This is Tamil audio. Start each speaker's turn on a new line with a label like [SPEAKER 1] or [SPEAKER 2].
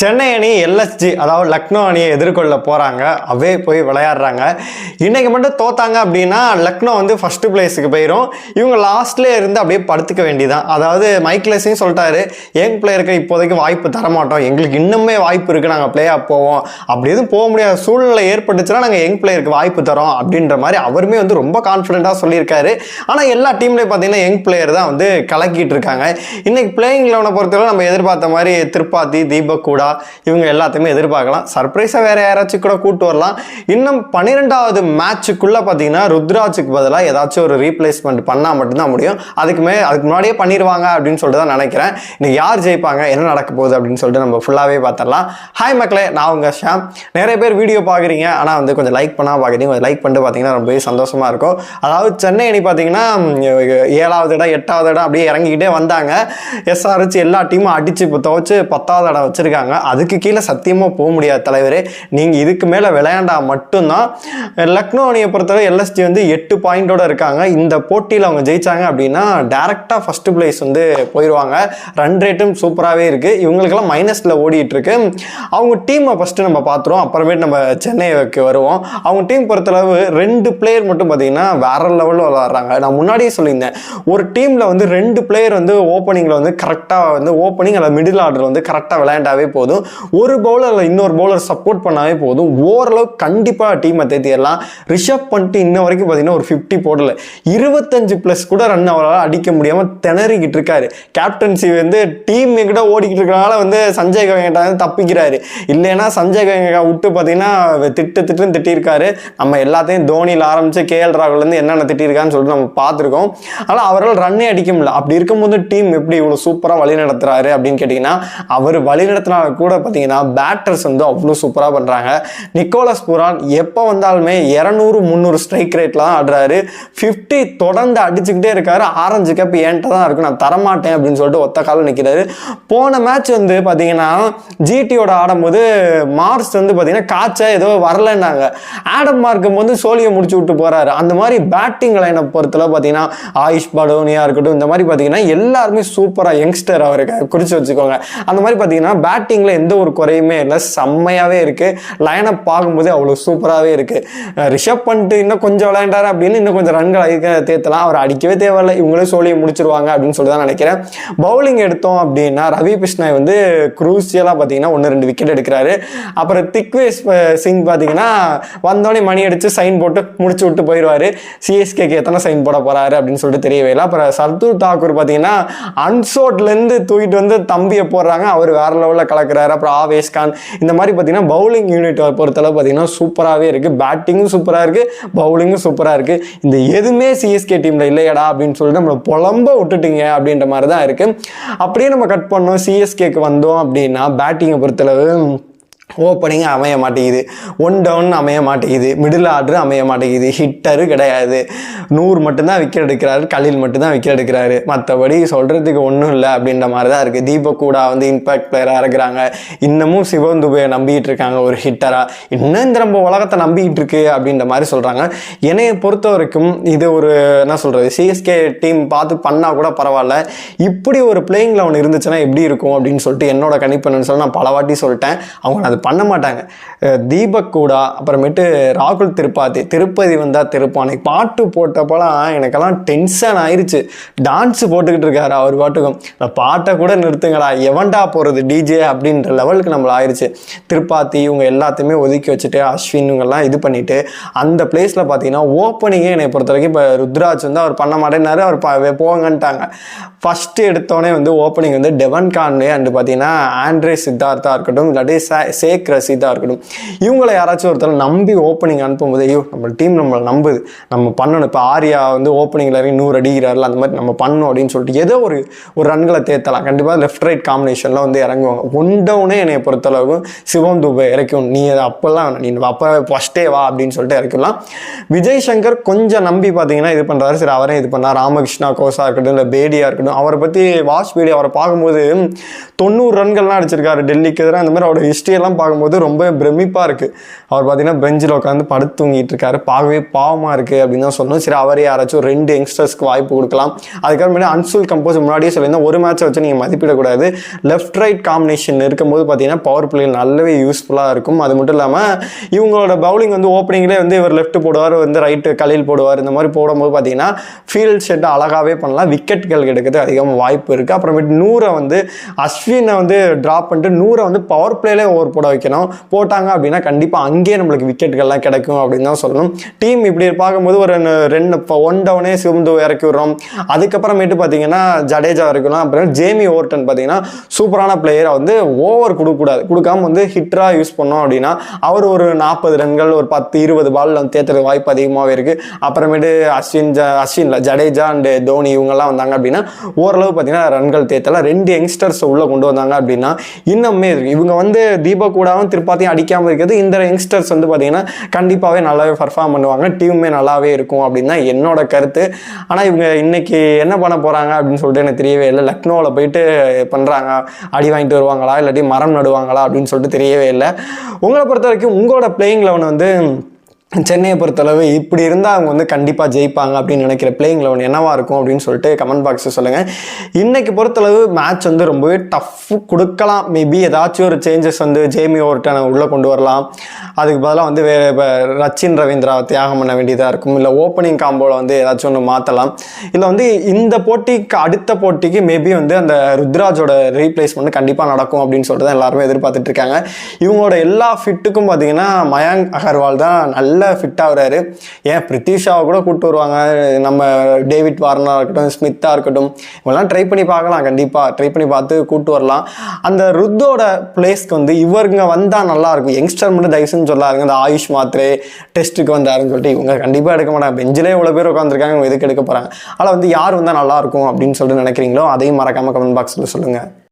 [SPEAKER 1] சென்னை அணி எல்எஸ்ஜி அதாவது லக்னோ அணியை எதிர்கொள்ள போகிறாங்க அவே போய் விளையாடுறாங்க. இன்றைக்கி மட்டும் தோத்தாங்க அப்படின்னா லக்னோ வந்து ஃபஸ்ட்டு பிளேஸுக்கு போயிடும் இவங்க லாஸ்ட்லேயே இருந்து அப்படியே படுத்துக்க வேண்டியதான் அதாவது மைக்லஸையும் சொல்லிட்டாரு யங் பிளேயருக்கு இப்போதைக்கு வாய்ப்பு தர மாட்டோம் எங்களுக்கு இன்னுமே வாய்ப்பு இருக்குது நாங்கள் பிளே ஆஃப் போவோம். அப்படி எதுவும் போக முடியாத சூழ்நிலை ஏற்பட்டுச்சுன்னா நாங்கள் யங் பிளேயருக்கு வாய்ப்பு தரோம். அப்படின்ற மாதிரி அவருமே வந்து ரொம்ப கான்ஃபிடென்ட்டாக சொல்லியிருக்காரு. ஆனால் எல்லா டீம்லேயும் பார்த்தீங்கன்னா யங் பிளேயர் தான் வந்து கலக்கிட்டு இருக்காங்க. இன்றைக்கி பிளேயிங் லெவனை பொறுத்தவரை நம்ம எதிர்பார்த்த மாதிரி திருப்பாத்தி தீபக் கூட இவங்க எல்லாத்தையுமே எதிர்பார்க்கலாம். சர்ப்ரைஸாக வேறு யாராச்சும் கூட கூட்டு வரலாம். இன்னும் பன்னிரெண்டாவது மேட்சுக்குள்ளே பார்த்தீங்கன்னா ருத்ராஜுக்கு பதிலாக ஏதாச்சும் ஒரு ரீப்ளேஸ்மெண்ட் பண்ணால் மட்டும்தான் முடியும். அதுக்குமே அதுக்கு முன்னாடியே பண்ணிடுவாங்க அப்படின்னு சொல்லிட்டு தான் நினைக்கிறேன். இன்னைக்கு யார் ஜெயிப்பாங்க? என்ன நடக்க போகுது? அப்படின்னு சொல்லிட்டு நம்ம ஃபுல்லாகவே பார்த்துடலாம் ஹாய் மக்களே நான் உங்கள் ஷாம். நிறைய பேர் வீடியோ பார்க்குறீங்க ஆனால் வந்து கொஞ்சம் லைக் பண்ணால் பார்க்குறீங்க கொஞ்சம் லைக் பண்ணிட்டு பார்த்தீங்கன்னா ரொம்பவே சந்தோஷமாக இருக்கும். அதாவது சென்னை அணி பார்த்தீங்கன்னா ஏழாவது இடம் எட்டாவது இடம் அப்படியே இறங்கிக்கிட்டே வந்தாங்க. எஸ்ஆர்ஹெச் எல்லா டீமும் அடித்து இப்போ துவச்சு பத்தாவது இடம் வச்சுருக்காங்க. அதுக்கு கீழே சத்தியமாக போக முடியாது தலைவரே. நீங்கள் இதுக்கு மேலே விளையாண்டா மட்டும்தான். லக்னோ அணியை பொறுத்தவரை எல்எஸ்டி வந்து எட்டு பாயிண்டோட இருக்காங்க. இந்த போட்டியில் அவங்க ஜெயித்தாங்க அப்படின்னா டேரெக்டாக ஃபஸ்ட்டு பிளேஸ் வந்து போயிடுவாங்க ரன் ரேட்டும் சூப்பராகவே இருக்குது இவங்களுக்கெல்லாம் மைனஸில் ஓடிட்டுருக்கு அவங்க டீமை ஃபஸ்ட்டு நம்ம பார்த்துருவோம் அப்புறமேட்டு நம்ம சென்னைக்கு வருவோம். அவங்க டீம் பொறுத்தளவு ரெண்டு பிளேயர் மட்டும் பார்த்தீங்கன்னா வேற லெவலில் விளாட்றாங்க நான் முன்னாடியே சொல்லியிருந்தேன். ஒரு டீமில் வந்து ரெண்டு பிளேயர் வந்து ஓப்பனிங்கில் வந்து கரெக்டாக வந்து ஓப்பனிங் அல்லது மிடில் ஆர்டர் வந்து கரெக்டாக விளையாண்டாவே போதும். ஒரு பவுலரில் இன்னொரு பவுலர் சப்போர்ட் பண்ணாவே போதும். ஓரளவு கண்டிப்பாக டீமை தேத்திடலாம். ரிஷப் பண்ணிட்டு இன்ன வரைக்கும் பார்த்தீங்கன்னா ஒரு ஃபிஃப்டி போடல. இருபத்தஞ்சு ப்ளஸ் கூட ரன் அவரால் அடிக்க முடியாமல் திணறிக்கிட்டு இருக்காரு. கேப்டன்சி வந்து டீம் கிட்ட ஓடிக்கிட்டு இருக்கனால வந்து சஞ்சய் கவேங்கா வந்து தப்பிக்கிறாரு. இல்லைன்னா சஞ்சய் கவேங்கா விட்டு பார்த்தீங்கன்னா திட்டு திட்டுன்னு திட்டியிருக்காரு. நம்ம எல்லாத்தையும் தோனியில் ஆரம்பிச்சு கேஎல் ராகுலேருந்து என்னென்ன திட்டிருக்கான்னு சொல்லிட்டு நம்ம பார்த்துருக்கோம். ஆனால் அவரால் ரன்னே அடிக்க முடியல. அப்படி இருக்கும்போது டீம் எப்படி இவ்வளோ சூப்பராக வழி நடத்துறாரு அப்படின்னு கேட்டிங்கன்னா அவர் வழி நடத்தினால கூட பார்த்தீங்கன்னா பேட்டர்ஸ் வந்து அவ்வளோ சூப்பராக பண்ணுறாங்க நிக்கோலஸ் புரான் எப்போ வந்தாலுமே இரநூறு முந்நூறு ஸ்ட்ரைக் ரேட்லாம் ஆடுறாரு. ஃபிஃப்டி தொடர்ந்து அடிச்சுக்கிட்டே இருக்காரு. ஆரஞ்சு கேப் என்கிட்ட தான் இருக்கும் நான் தரமாட்டேன் அப்படின்னு சொல்லிட்டு ஒத்த காலம் நிற்கிறாரு போன மேட்ச் வந்து பார்த்தீங்கன்னா ஜிடியோட ஆடும்போது மார்ஸ் வந்து பார்த்தீங்கன்னா காய்ச்ச ஏதோ வரலன்னாங்க. ஆடம் மார்க்கம் வந்து சோழியை முடிச்சு விட்டு போகிறாரு அந்த மாதிரி பேட்டிங் லைனை பொறுத்தல பார்த்தீங்கன்னா ஆயுஷ் படோனியா இருக்கட்டும் இந்த மாதிரி பார்த்தீங்கன்னா எல்லாருமே சூப்பராக யங்ஸ்டர் அவருக்கு குறித்து வச்சுக்கோங்க. அந்த மாதிரி பார்த்தீங்கன்னா பேட்டிங் பேட்டிங்கில் எந்த ஒரு குறையுமே இல்லை. செம்மையாகவே இருக்கு. லைனை பார்க்கும்போது அவ்வளோ சூப்பராகவே இருக்கு. ரிஷப் பண்ணிட்டு இன்னும் கொஞ்சம் விளையாண்டாரு அப்படின்னு இன்னும் கொஞ்சம் ரன்கள் அதிக தேத்தலாம். அவர் அடிக்கவே தேவையில்லை. இவங்களே சோழியை முடிச்சிருவாங்க அப்படின்னு சொல்லி தான் நினைக்கிறேன். பவுலிங் எடுத்தோம் அப்படின்னா ரவி கிருஷ்ணாய் வந்து குரூசியலாக பார்த்தீங்கன்னா ஒன்று ரெண்டு விக்கெட் எடுக்கிறாரு. அப்புறம் திக்வேஸ் சிங் பார்த்தீங்கன்னா வந்தோடனே மணி அடித்து சைன் போட்டு முடிச்சு விட்டு போயிடுவாரு. சிஎஸ்கேக்கு எத்தனை சைன் போட போறாரு அப்படின்னு சொல்லிட்டு தெரியவே இல்லை. அப்புறம் சர்துல் தாக்கூர் பார்த்தீங்கன்னா அன்சோட்லேருந்து தூக்கிட்டு வந்து தம்பியை போடுறாங்க. அவர் வேற லெவலில் இருக்கிறாரு அப்புறம் ஆவேஸ் கான். இந்த மாதிரி பார்த்தீங்கன்னா பவுலிங் யூனிட் பொறுத்தளவு பார்த்தீங்கன்னா சூப்பராகவே இருக்கு. பேட்டிங்கும் சூப்பராக இருக்கு. பவுலிங்கும் சூப்பராக இருக்கு. இந்த எதுவுமே சிஎஸ்கே டீம்ல இல்லையடா அப்படின்னு சொல்லிட்டு நம்மளை புலம்ப விட்டுட்டீங்க அப்படின்ற மாதிரி தான் இருக்கு. அப்படியே நம்ம கட் பண்ணோம். சிஎஸ்கேக்கு வந்தோம் அப்படின்னா பேட்டிங்கை பொறுத்தளவு ஓப்பனிங் அமைய மாட்டேங்குது. ஒன் டவுன் அமைய மாட்டேங்குது. மிடில் ஆர்டர் அமைய மாட்டேங்குது. ஹிட்டரு கிடையாது. நூறு மட்டும்தான் விக்கெட் எடுக்கிறாரு. கலில் மட்டும்தான் விக்கெட் எடுக்கிறாரு. மற்றபடி சொல்கிறதுக்கு ஒன்றும் இல்லை அப்படின்ற மாதிரி தான் இருக்குது தீபக் கூட வந்து இம்பாக்ட் பிளேயராக இருக்கிறாங்க. இன்னமும் சிவன் துபையை நம்பிக்கிட்டு இருக்காங்க ஒரு ஹிட்டராக இன்னும் இந்த நம்ம உலகத்தை நம்பிக்கிட்டு இருக்கு அப்படின்ற மாதிரி சொல்கிறாங்க என்னையை பொறுத்த வரைக்கும் இது ஒரு என்ன சொல்கிறது சிஎஸ்கே டீம் பார்த்து பண்ணால் கூட பரவாயில்ல. இப்படி ஒரு பிளேயிங் லெவன் இருந்துச்சுன்னா எப்படி இருக்கும் அப்படின்னு சொல்லிட்டு என்னோட கணிப்பு என்னன்னு சொல்லி நான் பல வாட்டி சொல்லிட்டேன். அவங்க அது பண்ண மாட்டாங்க தீபக் கூடா அப்புறமேட்டு ராகுல் திருப்பாதி திருப்பதி வந்தால் திருப்பானை பாட்டு போட்டப்பெல்லாம் எனக்கெல்லாம் டென்ஷன் ஆயிடுச்சு டான்ஸ் போட்டுக்கிட்டு இருக்காரு அவர் பாட்டுக்கும். இந்த பாட்டை கூட நிறுத்துங்களா எவன்டா போகிறது டிஜே அப்படின்ற லெவலுக்கு நம்மள ஆயிடுச்சு திருப்பாத்தி இவங்க எல்லாத்தையுமே ஒதுக்கி வச்சுட்டு அஸ்வின் இவங்கெல்லாம் இது பண்ணிட்டு அந்த பிளேஸில் பார்த்தீங்கன்னா ஓப்பனிங்கே என்னை பொறுத்த வரைக்கும் இப்போ ருத்ராஜ் வந்து அவர் பண்ண மாட்டேன்னாரு அவர் பா போங்கன்ட்டாங்க. ஃபஸ்ட்டு எடுத்தோடனே வந்து ஓப்பனிங் வந்து டெவன் கான்வே அண்டு பார்த்தீங்கன்னா ஆண்ட்ரே சித்தார்த்தா இருக்கட்டும் இல்லாட்டி சே- சேக் ரசீதாக இருக்கட்டும். இவங்களை யாராச்சும் ஒருத்தர் நம்பி ஓப்பனிங் அனுப்பும்போது ஐயோ நம்ம டீம் நம்மளை நம்புது. நம்ம பண்ணணும். இப்போ ஆர்யா வந்து ஓப்பனிங்கில் இறங்கி நூறு அடிக்கிறாரில் அந்த மாதிரி நம்ம பண்ணணும் அப்படின்னு சொல்லிட்டு ஏதோ ஒரு ஒரு ரன்களை தேத்தலாம். கண்டிப்பாக லெஃப்ட் ரைட் காம்பினேஷனில் வந்து இறங்குவாங்க. ஒன் டவுனே என்னை பொறுத்தளவு சிவம் துபை இறக்கும் நீ அதை அப்போல்லாம் நீ அப்போ ஃபஸ்ட்டே வா அப்படின்னு சொல்லிட்டு இறக்கலாம் விஜய் சங்கர் கொஞ்சம் நம்பி பார்த்தீங்கன்னா இது பண்ணுறாரு சரி அவரே இது பண்ணார். ராமகிருஷ்ணா கோஸா இருக்கட்டும் இல்லை பேடியா இருக்கட்டும் அவரை பற்றி வாஷ் அவரை பார்க்கும்போது தொண்ணூறு ரன்கள்லாம் அடிச்சிருக்காரு. டெல்லிக்கு எதிராக அந்த மாதிரி அவரோட ஹிஸ்ட்ரியெல்லாம் பார்க்கும்போது ரொம்ப பிரமிப்பாக இருக்குது அவர் பார்த்தீங்கன்னா பெஞ்சில் உட்காந்து படுத்து தூங்கிட்டு இருக்காரு. பார்க்கவே பாவமாக இருக்குது அப்படின்னு தான் சொல்லணும். சரி அவரே யாராச்சும் ஒரு ரெண்டு யங்ஸ்டர்ஸ்க்கு வாய்ப்பு கொடுக்கலாம். அதுக்கப்புறமேட்டு அன்சுல் கம்போஸ் முன்னாடியே சொல்லியிருந்தேன் ஒரு மேட்சை வச்சு நீங்கள் மதிப்பிடக்கூடாது. லெஃப்ட் ரைட் காம்பினேஷன் இருக்கும்போது பார்த்தீங்கன்னா பவர் பிளே நல்லாவே யூஸ்ஃபுல்லாக இருக்கும். அது மட்டும் இல்லாமல் இவங்களோட பவுலிங் வந்து ஓப்பனிங்லேயே வந்து இவர் லெஃப்ட் போடுவார் வந்து ரைட்டு கலையில் போடுவார். இந்த மாதிரி போடும்போது பார்த்தீங்கன்னா ஃபீல்ட் செட்டை அழகாகவே பண்ணலாம். விக்கெட்டுகள் கிடைக்கிறது அதிகமாக வாய்ப்பு இருக்குது அப்புறமேட்டு நூறை வந்து அஸ்வினை வந்து ட்ராப் பண்ணிட்டு நூறை வந்து பவர் பிளேலே ஓவர் போட வைக்கணும். போட்டாங்க அப்படின்னா கண்டிப்பாக அங்கேயே நம்மளுக்கு விக்கெட்டுகள்லாம் கிடைக்கும் அப்படின்னு தான் சொல்லணும். டீம் இப்படி பார்க்கும்போது ஒரு ரெண்டு- இப்போ ஒன் டவுனே சிவந்து இறக்கி விடுறோம். அதுக்கப்புறமேட்டு பார்த்தீங்கன்னா ஜடேஜா இருக்கலாம் அப்புறம் ஜேமி ஓர்டன் பார்த்தீங்கன்னா சூப்பரான பிளேயரை வந்து ஓவர் கொடுக்கக்கூடாது. கொடுக்காம வந்து ஹிட்டராக யூஸ் பண்ணோம் அப்படின்னா அவர் ஒரு நாற்பது ரன்கள் ஒரு பத்து இருபது பால் வந்து தேத்துறது வாய்ப்பு அதிகமாகவே இருக்குது அப்புறமேட்டு அஸ்வின் ஜ அஸ்வின்ல ஜடேஜா அண்டு தோனி இவங்கெல்லாம் வந்தாங்க அப்படின்னா ஓரளவு பார்த்தீங்கன்னா ரன்கள் தேத்தலாம் ரெண்டு யங்ஸ்டர்ஸ் உள்ளே கொண்டு வந்தாங்க அப்படின்னா இன்னுமே இருக்கு. இவங்க வந்து தீபக் கூடாமல் திருப்பாத்தையும் அடிக்காமல் இருக்கிறது. இந்த யங்ஸ்டர்ஸ் வந்து பார்த்தீங்கன்னா கண்டிப்பாகவே நல்லாவே பர்ஃபார்ம் பண்ணுவாங்க. டீமுமே நல்லாவே இருக்கும் அப்படின்னு தான் என்னோட கருத்து. ஆனால் இவங்க இன்னைக்கு என்ன பண்ண போகிறாங்க அப்படின்னு சொல்லிட்டு எனக்கு தெரியவே இல்லை. லக்னோவில் போயிட்டு பண்ணுறாங்க அடி வாங்கிட்டு வருவாங்களா? இல்லாட்டி மரம் நடுவாங்களா? அப்படின்னு சொல்லிட்டு தெரியவே இல்லை. உங்களை பொறுத்த வரைக்கும் உங்களோட பிளேயிங் லெவன் வந்து சென்னையை பொறுத்தளவு இப்படி இருந்தால் அவங்க வந்து கண்டிப்பாக ஜெயிப்பாங்க அப்படின்னு நினைக்கிற பிளேயிங் லெவன் என்னவாக இருக்கும் அப்படின்னு சொல்லிட்டு கமெண்ட் பாக்ஸில் சொல்லுங்கள் இன்றைக்கி பொறுத்தளவு மேட்ச் வந்து ரொம்பவே டஃப்பு கொடுக்கலாம். மேபி ஏதாச்சும் ஒரு சேஞ்சஸ் வந்து ஜேமி ஓவர்ட்டை உள்ளே கொண்டு வரலாம். அதுக்கு பதிலாக வந்து வேறு இப்போ ரச்சின் ரவீந்திரா தியாகம் பண்ண வேண்டியதாக இருக்கும். இல்லை ஓப்பனிங் காம்போவில் வந்து ஏதாச்சும் ஒன்று மாற்றலாம் இல்லை வந்து இந்த போட்டிக்கு அடுத்த போட்டிக்கு மேபி வந்து அந்த ருத்ராஜோட ரீப்ளேஸ்மெண்ட் கண்டிப்பாக நடக்கும் அப்படின்னு சொல்லிட்டு தான் எல்லாருமே எதிர்பார்த்துட்ருக்காங்க இவங்களோட எல்லா ஃபிட்டுக்கும் பார்த்தீங்கன்னா மயாங்க் அகர்வால் தான் நல்ல ஃபிட் ஆகுறாரு. ஏன் பிரித்திஷாவை கூட கூப்பிட்டு வருவாங்க. நம்ம டேவிட் வார்னராக இருக்கட்டும் ஸ்மித்தாக இருக்கட்டும் இவங்கெல்லாம் ட்ரை பண்ணி பார்க்கலாம். கண்டிப்பாக ட்ரை பண்ணி பார்த்து கூப்பிட்டு வரலாம். அந்த ருத்தோட பிளேஸ்க்கு வந்து இவருங்க வந்தால் நல்லாயிருக்கும் யங்ஸ்டர் மட்டும் தயவுசுன்னு சொல்லாருங்க இந்த ஆயுஷ் மாத்திரே டெஸ்ட்டுக்கு வந்தாருன்னு சொல்லிட்டு இவங்க கண்டிப்பாக எடுக்க மாட்டாங்க. பெஞ்சிலே இவ்வளோ பேர் உட்காந்துருக்காங்க இவங்க எதுக்கு எடுக்க போகிறாங்க ஆனால் வந்து யார் வந்தால் நல்லா இருக்கும் அப்படின்னு சொல்லிட்டு நினைக்கிறீங்களோ அதையும் மறக்காமல் கமெண்ட் பாக்ஸில் சொல்லுங்கள்